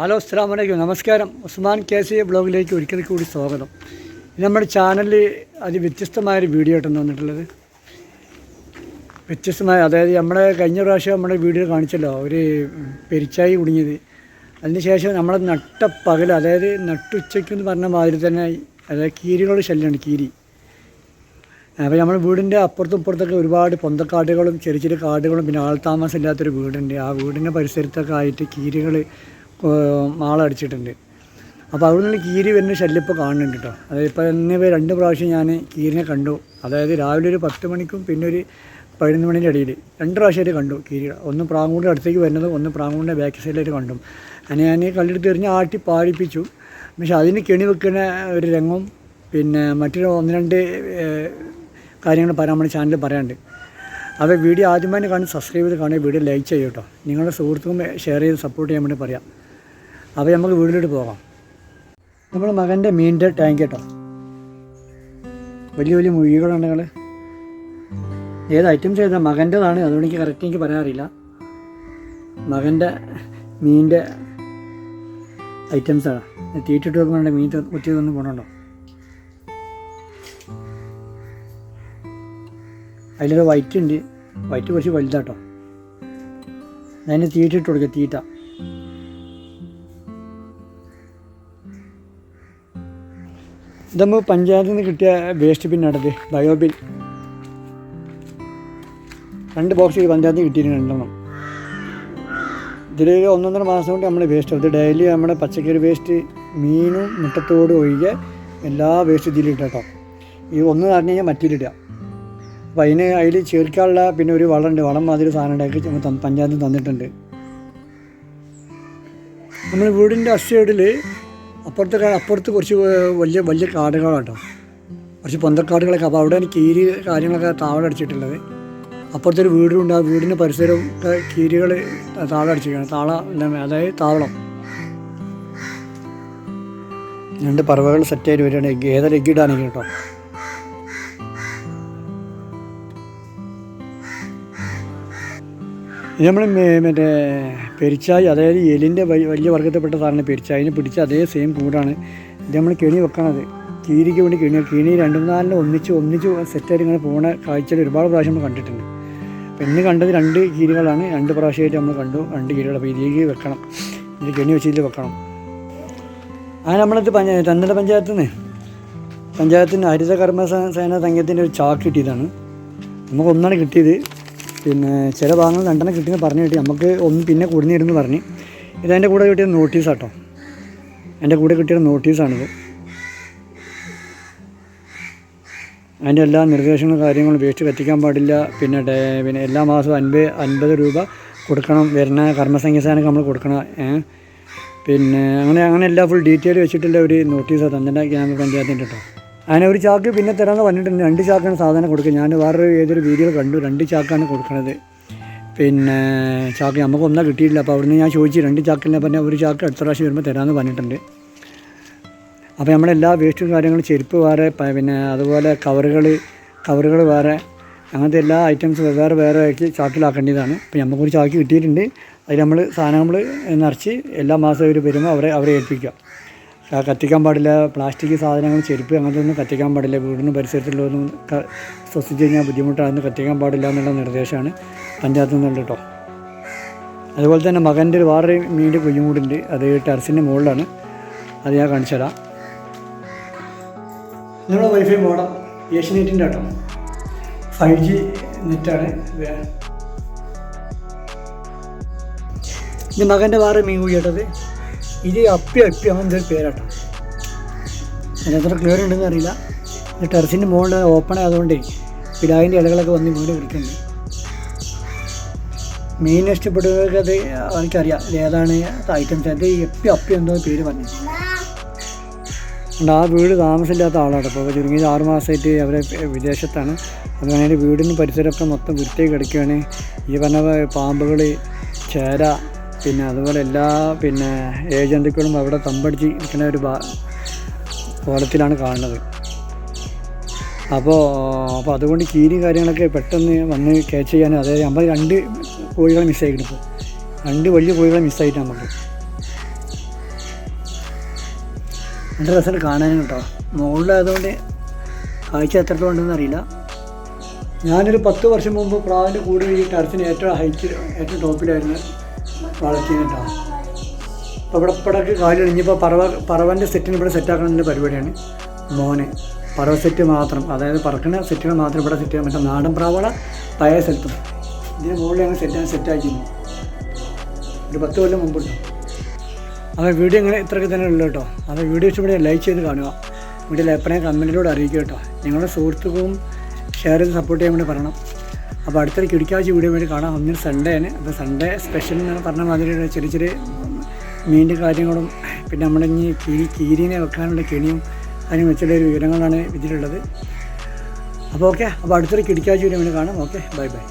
Hello അസ്സാം വലൈക്കും നമസ്കാരം. ഉസ്മാൻ കെ സി ബ്ലോഗിലേക്ക് ഒരിക്കൽ കൂടി സ്വാഗതം. നമ്മുടെ ചാനലിൽ അതിവ്യത്യസ്തമായൊരു വീഡിയോ ആയിട്ടാണ് വന്നിട്ടുള്ളത്. വ്യത്യസ്തമായ അതായത് നമ്മുടെ കഴിഞ്ഞ പ്രാവശ്യം നമ്മുടെ വീഡിയോ കാണിച്ചല്ലോ ഒരു പെരിച്ചായി കുടുങ്ങിയത്. അതിനുശേഷം നമ്മളെ പകൽ അതായത് നട്ടുച്ചയ്ക്ക് എന്ന് പറഞ്ഞ മാതിരി തന്നെ അതായത് കീരികളുടെ ശല്യമാണ് കീരി. അപ്പോൾ നമ്മുടെ വീടിന്റെ അപ്പുറത്തും ഇപ്പുറത്തൊക്കെ ഒരുപാട് പൊന്തക്കാടുകളും ചെറിയ ചെറിയ കാടുകളും പിന്നെ ആൾ താമസം ഇല്ലാത്തൊരു വീടുണ്ട്. ആ വീടിന്റെ പരിസരത്തൊക്കെ ആയിട്ട് കീരികൾ മാളടിച്ചിട്ടുണ്ട്. അപ്പോൾ അവിടെ നിന്ന് കീരി വരുന്ന ശല്യം ഇപ്പോൾ കാണുന്നുണ്ട് കേട്ടോ അതായത് ഇപ്പോൾ എന്നിവ രണ്ട് പ്രാവശ്യം ഞാൻ കീരിനെ കണ്ടു. അതായത് രാവിലെ ഒരു പത്ത് മണിക്കും പിന്നെ ഒരു പതിനൊന്ന് മണിന്റെ ഇടയിൽ രണ്ട് പ്രാവശ്യമായിട്ട് കണ്ടു കീരി ഒന്ന് പ്രാങ്കൂടിന്റെ അടുത്തേക്ക് വരുന്നതും ഒന്ന് പ്രാങ്കൂടിന്റെ ബാക്ക് സൈഡിലായിട്ട് കണ്ടു. അങ്ങനെ ഞാൻ കല്ലെടുത്ത് എറിഞ്ഞ് ആട്ടി പാടിപ്പിച്ചു പക്ഷെ അതിന് കെണി വെക്കുന്ന ഒരു രംഗം പിന്നെ മറ്റൊരു ഒന്ന് രണ്ട് കാര്യങ്ങൾ പറയാൻ നമ്മുടെ ചാനലിൽ അപ്പോൾ വീഡിയോ ആദ്യമായി കാണും സബ്സ്ക്രൈബ് ചെയ്ത് കാണുക വീഡിയോ ലൈക്ക് ചെയ്യും കേട്ടോ നിങ്ങളുടെ സുഹൃത്തുക്കും ഷെയർ ചെയ്ത് സപ്പോർട്ട് ചെയ്യാൻ വേണ്ടി പറയാം. അപ്പോൾ നമുക്ക് വീട്ടിലോട്ട് പോകാം. നമ്മൾ മകന്റെ മീനിന്റെ ടാങ്ക് കേട്ടോ. വലിയ വലിയ മുഴികളുണ്ട് നിങ്ങൾ ഏത് ഐറ്റംസ് ചെയ്താൽ മകന്റെതാണ് അതുകൊണ്ട് എനിക്ക് കറക്റ്റ് എനിക്ക് പറയാറില്ല മകന്റെ മീനിന്റെ ഐറ്റംസാണ് തീറ്റിട്ട് വെക്കുമ്പോൾ മീൻ കുത്തിയതൊന്നും പോകണുണ്ടോ അതിലൊരു വൈറ്റ് ഉണ്ട്. വൈറ്റ് കുറച്ച് വലുതാട്ടോ. അതിന് തീറ്റിട്ട് കൊടുക്കുക തീറ്റ. ഇതമ്മ പഞ്ചായത്തിൽ നിന്ന് കിട്ടിയ വേസ്റ്റ് ബിന്നാണത് ബയോ ബയോബിൻ രണ്ട് ബോക്സ് പഞ്ചായത്തിൽ കിട്ടിയിട്ടുണ്ട് രണ്ടെണ്ണം. ഇതിൽ ഒന്നൊന്നര മാസം കൊണ്ട് നമ്മൾ വേസ്റ്റ് അത് ഡെയിലി നമ്മുടെ പച്ചക്കറി വേസ്റ്റ് മീനും മുട്ടത്തോട് ഒഴികെ എല്ലാ വേസ്റ്റ് ഇതിലിട്ട് കേട്ടോ ഈ ഒന്ന് പറഞ്ഞു കഴിഞ്ഞാൽ മറ്റിലിടുക അപ്പോൾ അതിന് അതിൽ ചേർക്കാനുള്ള പിന്നെ ഒരു വളമുണ്ട് വളം മാതിരി സാധനം ഉണ്ടാക്കി പഞ്ചായത്തിൽ തന്ന് പഞ്ചായത്ത് തന്നിട്ടുണ്ട്. നമ്മൾ വീടിന്റെ അസൈഡിൽ അപ്പുറത്തെ അപ്പുറത്ത് കുറച്ച് വലിയ വലിയ കാടുകളാട്ടോ. കുറച്ച് പൊന്തക്കാടുകളൊക്കെ. അപ്പോൾ അവിടെയാണ് കീരി കാര്യങ്ങളൊക്കെ താവളം അടിച്ചിട്ടുള്ളത്. അപ്പുറത്തെ ഒരു വീടുണ്ട്. ആ വീടിന്റെ പരിസരവും കീരികൾ താവളം അടിച്ചിരിക്കുകയാണ്. താള അതായത് താവളം. രണ്ട് പറവകൾ സെറ്റായിട്ട് വരികയാണ്. ഏതൊരു എഗ്ഗിടാണെങ്കിൽ കേട്ടോ. നമ്മൾ മറ്റേ പെരിച്ചായി അതായത് എലിന്റെ വലിയ വർഗത്തിൽപ്പെട്ട സാധനം പെരിച്ചായിനെ പിടിച്ച അതേ സെയിം കൂടാണ്. ഇത് നമ്മൾ കെണി വെക്കണത്. കീരിക്ക് വേണ്ടി കെണി കെണി രണ്ടും മൂന്നാലിന് ഒന്നിച്ച് ഒന്നിച്ച് സെറ്റായിട്ട് ഇങ്ങനെ പോണ കാഴ്ചയിൽ ഒരുപാട് പ്രാവശ്യം നമ്മൾ കണ്ടിട്ടുണ്ട്. അപ്പം ഇന്ന് കണ്ടത് രണ്ട് കീരികളാണ്. രണ്ട് പ്രാവശ്യമായിട്ട് നമ്മൾ കണ്ടു. രണ്ട് കീരികൾ അപ്പോൾ ഇതിലേക്ക് വെക്കണം. ഇതിൽ കെണി വെച്ചിട്ട് വെക്കണം. ആ നമ്മളത് പഞ്ചായത്ത് തന്നല പഞ്ചായത്തിൽ നിന്ന് പഞ്ചായത്തിന് ഹരിതകർമ്മ സേന സംഘത്തിന്റെ ഒരു ചാക്ക് കിട്ടിയതാണ്. നമുക്ക് ഒന്നാണ് കിട്ടിയത്. പിന്നെ ചില ഭാഗങ്ങൾ രണ്ടെണ്ണം കിട്ടിയെന്ന് പറഞ്ഞു കിട്ടി. നമുക്ക് ഒന്ന് പിന്നെ കൊടുന്നിരുന്നു പറഞ്ഞ്. ഇതെന്റെ കൂടെ കിട്ടിയ നോട്ടീസാട്ടോ എന്റെ കൂടെ കിട്ടിയ നോട്ടീസാണിത് അതിന്റെ എല്ലാ നിർദ്ദേശങ്ങളും കാര്യങ്ങളും വേസ്റ്റ് കത്തിക്കാൻ പാടില്ല. പിന്നെ പിന്നെ എല്ലാ മാസവും അൻപത് അൻപത് രൂപ കൊടുക്കണം. വരുന്ന കർമ്മസംഖ്യസാനൊക്കെ നമ്മൾ കൊടുക്കണം? പിന്നെ അങ്ങനെ അങ്ങനെ എല്ലാ ഫുൾ ഡീറ്റെയിൽ വെച്ചിട്ടുള്ള ഒരു നോട്ടീസാണ് തന്നെ ഗ്രാമപഞ്ചായത്തിന്റെ കേട്ടോ അങ്ങനെ ഒരു ചാക്ക് പിന്നെ തരാമെന്ന് പറഞ്ഞിട്ടുണ്ട്. രണ്ട് ചാക്കാണ് സാധാരണ കൊടുക്കുക. ഞാൻ വേറൊരു ഏതൊരു വീഡിയോ കണ്ടു. രണ്ട് ചാക്കാണ് കൊടുക്കുന്നത് പിന്നെ ചാക്ക് നമുക്ക് ഒന്നാ കിട്ടിയില്ല അപ്പോൾ അവിടുന്ന് ഞാൻ ചോദിച്ചു രണ്ട് ചാക്കിനെ പറഞ്ഞാൽ ഒരു ചാക്ക് അടുത്ത പ്രാവശ്യം വരുമ്പോൾ തരാമെന്ന് പറഞ്ഞിട്ടുണ്ട്. അപ്പോൾ നമ്മളെല്ലാ വേസ്റ്റും കാര്യങ്ങളും ചെരുപ്പ് വേറെ പിന്നെ അതുപോലെ കവറുകൾ കവറുകൾ വേറെ അങ്ങനത്തെ എല്ലാ ഐറ്റംസും വേറെ വേറെ ആക്കി ചാക്കിലാക്കേണ്ടതാണ്. അപ്പോൾ നമുക്കൊരു ചാക്ക് കിട്ടിയിട്ടുണ്ട്. അതിൽ നമ്മൾ സാധനം നമ്മൾ നിറച്ച് എല്ലാ മാസവും അവർ വരുമ്പോൾ അവരെ അവരെ ഏൽപ്പിക്കുക. കത്തിക്കാൻ പാടില്ല. പ്ലാസ്റ്റിക് സാധനങ്ങൾ ചെരുപ്പ് അങ്ങനത്തെ ഒന്നും കത്തിക്കാൻ പാടില്ല. വീടിന് പരിസരത്തുള്ളതൊന്നും ശ്വസിച്ച് കഴിഞ്ഞാൽ ബുദ്ധിമുട്ടാണെന്ന് കത്തിക്കാൻ പാടില്ല എന്നുള്ള നിർദ്ദേശമാണ് പഞ്ചായത്തിൽ നിന്നുള്ള കേട്ടോ. അതുപോലെ തന്നെ മകന്റെ ഒരു വേറെ മീന്റെ കുഞ്ഞുകൂടുണ്ട് അത് ടെറസിന്റെ മുകളിലാണ്. അത് ഞാൻ കാണിച്ചു തരാം. നമ്മുടെ വൈഫൈ മോഡം ഏഷ്യനെറ്റിന്റെ കേട്ടോ. ഫൈവ് ജി നെറ്റാണ്. ഇത് മകന്റെ വേറെ മീൻ കുഴി കേട്ടത് ഇത് അപ്പി അപ്പി അങ്ങനത്തെ ഒരു പേരാട്ടോ. അതിനെത്ര ക്ലിയർ ഉണ്ടെന്ന് അറിയില്ല. ഇത് ടെറസിന്റെ മുകളിൽ ഓപ്പൺ ആയതുകൊണ്ടേ പിലാവിന്റെ ഇലകളൊക്കെ വന്ന് വീട് കിടക്കുന്നുണ്ട് മീൻ ഇഷ്ടപ്പെട്ടവർക്ക് അത് എനിക്കറിയാം ഏതാണ് ഐറ്റംസ് അത് എപ്പി അപ്പി എന്തോ പേര് പറഞ്ഞു അതുകൊണ്ട് ആ വീട് താമസമില്ലാത്ത ആളാണ് അപ്പോൾ ചുരുങ്ങിയത് ആറ് മാസമായിട്ട് അവരെ വിദേശത്താണ്. അതുകൊണ്ട് അതിന്റെ വീടിന് പരിസരമൊക്കെ മൊത്തം വൃത്തിയായി കിടക്കുകയാണ്. ഈ പറഞ്ഞ പാമ്പുകൾ ചേര പിന്നെ അതുപോലെ എല്ലാ പിന്നെ ഏജന്തുക്കളും അവിടെ തമ്പടിച്ച് നിൽക്കുന്ന ഒരു ഭാ കോലത്തിലാണ് കാണുന്നത്. അപ്പോൾ അപ്പോൾ അതുകൊണ്ട് കീരി കാര്യങ്ങളൊക്കെ പെട്ടെന്ന് വന്ന് ക്യാച്ച് ചെയ്യാൻ അതായത് നമ്മൾ രണ്ട് കോഴികളെ മിസ്സായിക്കിട്ട് ഇപ്പോൾ രണ്ട് വലിയ കോഴികളെ മിസ്സായിട്ട് നമുക്ക്. നല്ല രസമുണ്ട് കാണാനും കേട്ടോ. മുകളിലായതുകൊണ്ട് കാഴ്ച എത്രത്തോളം ഉണ്ടെന്ന് അറിയില്ല. ഞാനൊരു പത്ത് വർഷം മുമ്പ് പ്രാവിന്റെ കൂടെ ഈ ടർച്ചിന് ഏറ്റവും ഹൈറ്റ് ഏറ്റവും ടോപ്പിലായിരുന്നു വളർത്തിയത് കേട്ടോ അപ്പോൾ ഇവിടെ ഇപ്പടക്ക് കാലി ഇനിയിപ്പോൾ പറവ പറവന്റെ സെറ്റിന് ഇവിടെ സെറ്റാക്കണതിന്റെ പരിപാടിയാണ്. മോനെ പറവ സെറ്റ് മാത്രം. അതായത് പറക്കുന്ന സെറ്റുകൾ മാത്രം ഇവിടെ സെറ്റ് ചെയ്യാൻ പറ്റും. നാടൻ പ്രാവള പഴയ സ്ഥലത്തും ഇതിന് മുകളിൽ ഞങ്ങൾ സെറ്റ് സെറ്റാക്കിയിരുന്നു ഒരു പത്ത് കൊല്ലം മുമ്പുണ്ട് അപ്പോൾ വീഡിയോ ഇങ്ങനെ ഇത്രയൊക്കെ തന്നെ ഉള്ളൂ കേട്ടോ. അപ്പോൾ വീഡിയോ ഇഷ്ടപ്പെടുക ലൈക്ക് ചെയ്ത് കാണുക. വീഡിയോയിൽ എപ്പോഴും കമന്റിലൂടെ അറിയിക്കുക കേട്ടോ. നിങ്ങളുടെ സുഹൃത്തുക്കളും ഷെയർ ചെയ്ത് സപ്പോർട്ട് ചെയ്യാൻ വേണ്ടി പറയണം. അപ്പോൾ അടുത്തൊരു കിടിക്കാഴ്ച വീഡിയോ വേണ്ടി കാണാം. ഒന്നിൽ ആണ് അപ്പോൾ സൺഡേ സ്പെഷ്യൽ എന്ന് പറഞ്ഞ മാതിരി ചെറിയ ചെറിയ മീന്റെ കാര്യങ്ങളും പിന്നെ നമ്മുടെ ഇനി കീരി കീരിനെ വെക്കാനുള്ള കെണിയും അതിന് വെച്ചുള്ള ഒരു വിവരങ്ങളാണ് ഇതിലുള്ളത്. അപ്പോൾ ഓക്കെ അപ്പോൾ അടുത്തൊരു കിടിക്കാഴ്ച വീഡിയോ വേണ്ടി കാണാം. Okay bye bye